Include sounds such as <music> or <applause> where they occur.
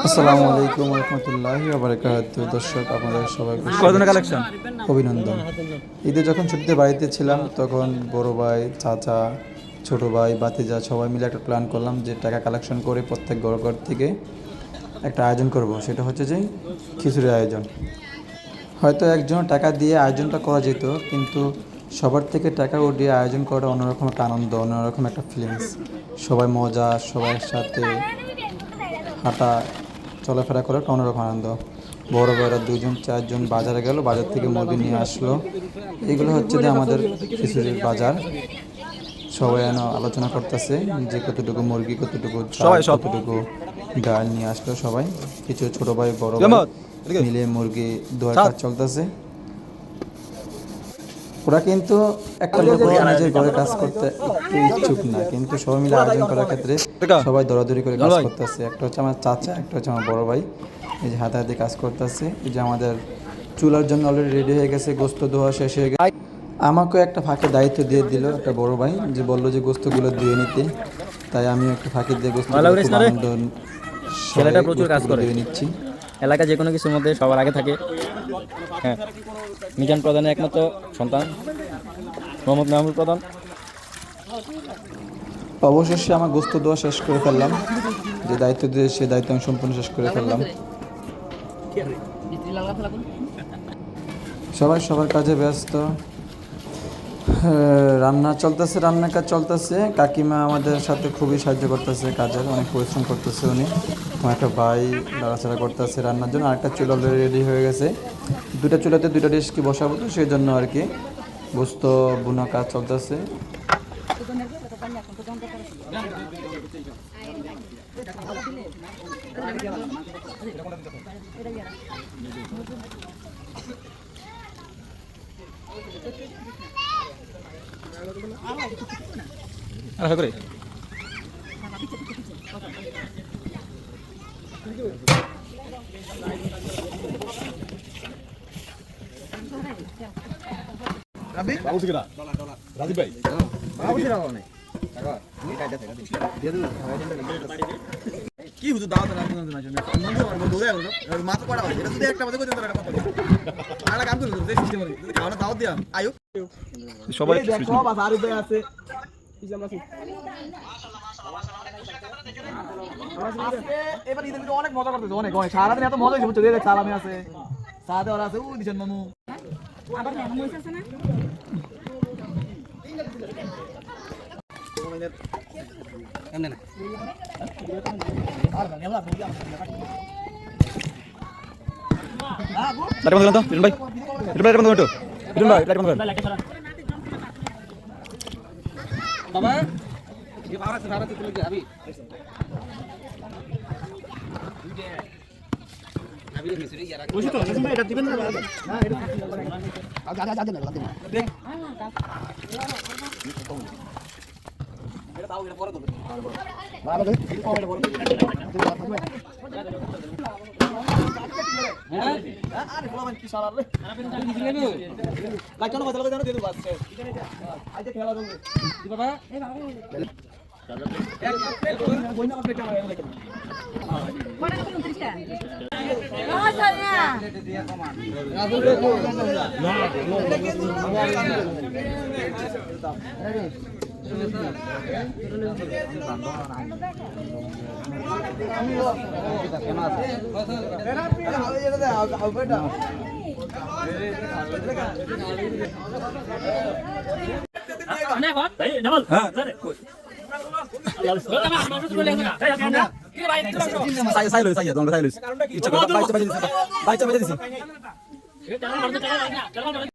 আসসালামু আলাইকুম রহমতুল্লাহি বারাকাতু। দর্শক আপনাদের সবাইকে কতজনের কালেকশন অভিনন্দন। ঈদে যখন ছুটিতে বাড়িতে ছিলাম তখন বড় ভাই চাচা ছোট ভাই বাতিজা সবাই মিলে একটা প্ল্যান করলাম যে টাকা কালেকশন করে প্রত্যেক ঘর ঘর থেকে একটা আয়োজন করব। সেটা হচ্ছে যে খিচুড়ির আয়োজন। হয়তো একজন টাকা দিয়ে আয়োজনটা করা যেত কিন্তু সবার থেকে টাকা উঠিয়ে আয়োজন করাটা অন্যরকম একটা আনন্দ অন্যরকম একটা ফিলিংস সবাই মজা সবার সাথে হাঁটা চলাফেরা করার অন্যরকম আনন্দ। বড় বড় দুজন চারজন বাজারে গেল বাজার থেকে মুরগি নিয়ে আসলো। এগুলো হচ্ছে যে আমাদের খিচুড়ির বাজার। সবাই যেন আলোচনা করতেছে যে কতটুকু মুরগি কতটুকু। কতটুকু ডাল নিয়ে আসলো সবাই। কিছু ছোট ভাই বড় ভাই মিলে মুরগি দোয়ার কাজ চলতেছে। ওরা কিন্তু একটা লোক নিজের ঘরে কাজ করতে একটু ইচ্ছুক না। কিন্তু সবাই মিলে আয়োজন করার ক্ষেত্রে সবাই দৌড়াদৌড়ি করে কাজ। করতেছে। একটা হচ্ছে আমার চাচা একটা হচ্ছে আমার বড় ভাই। এই যে হাতে হাতে কাজ করতেছে। এই যে আমাদের চুলার জন্য অলরেডি রেডি হয়ে গেছে গোস্ত ধোয়া শেষ হয়ে গেছে। আমাকেও একটা ফাঁকে দায়িত্ব দিয়ে দিল একটা বড় ভাই যে বলল যে গোস্তগুলো ধুয়ে নিতে। তাই আমিও একটু ফাঁকি দিয়ে গোস্ত? ছেলেটা প্রচুর কাজ করে। নিচ্ছি। এলাকা যে কোনো কিছুর মধ্যে সবার আগে থাকে। হ্যাঁ। মিজান প্রধানের একমাত্র সন্তান, মোহাম্মদ মেহমুদ প্রধান। অবশেষে আমার গোস্ত দেওয়া শেষ করে ফেললাম। যে দায়িত্ব দিয়ে সে দায়িত্ব আমি সম্পূর্ণ শেষ করে ফেললাম। সবাই সবার কাজে ব্যস্ত। রান্না চলতেছে রান্নার কাজ চলতেছে। কাকিমা আমাদের সাথে খুবই সাহায্য করতেছে কাজের অনেক পরিশ্রম করতেছে উনি। আমার একটা ভাই নাড়াচাড়া করতেছে রান্নার জন্য আরেকটা চুলা অলরেডি রেডি হয়ে গেছে। দুটা চুলাতে দুটা ডিশ কি বসাবো তো সেই জন্য আর কি। গোস্ত বুনা কাজ চলতেছে। <laughs> আশা করি। কি হুজুর দাওয়াত না কোন না জন্য মন দিয়ে বন্ধ হয়ে গেল মাত্র কটা বাজে। এটা শুধু একটা বাজে কইতে তারা কথা আরে কাম করুন যে সিস্টেম আছে খাওয়া দাওয়াত দিয়া আয়ু সবাই দেখো বাস আর উদয় আছে। ইসলাম নাসি এবার ঈদের ভিতরে অনেক মজা করতেছে অনেক অনেক সারাদিন এত মজা হয়েছে বুঝছ দেখ সালামে আছে সাদে ওরা আছে ও দিছেন মামু আবার মামু আছে না এমনে না আর না এবার বলি আমার Lari bantuan tuh, Irun Bay. Irun Bay, lari bantuan tuh. Irun Bay, lari bantuan. বাবা কেমন লাগে সাই সাই বাইচা বাইচা দিছি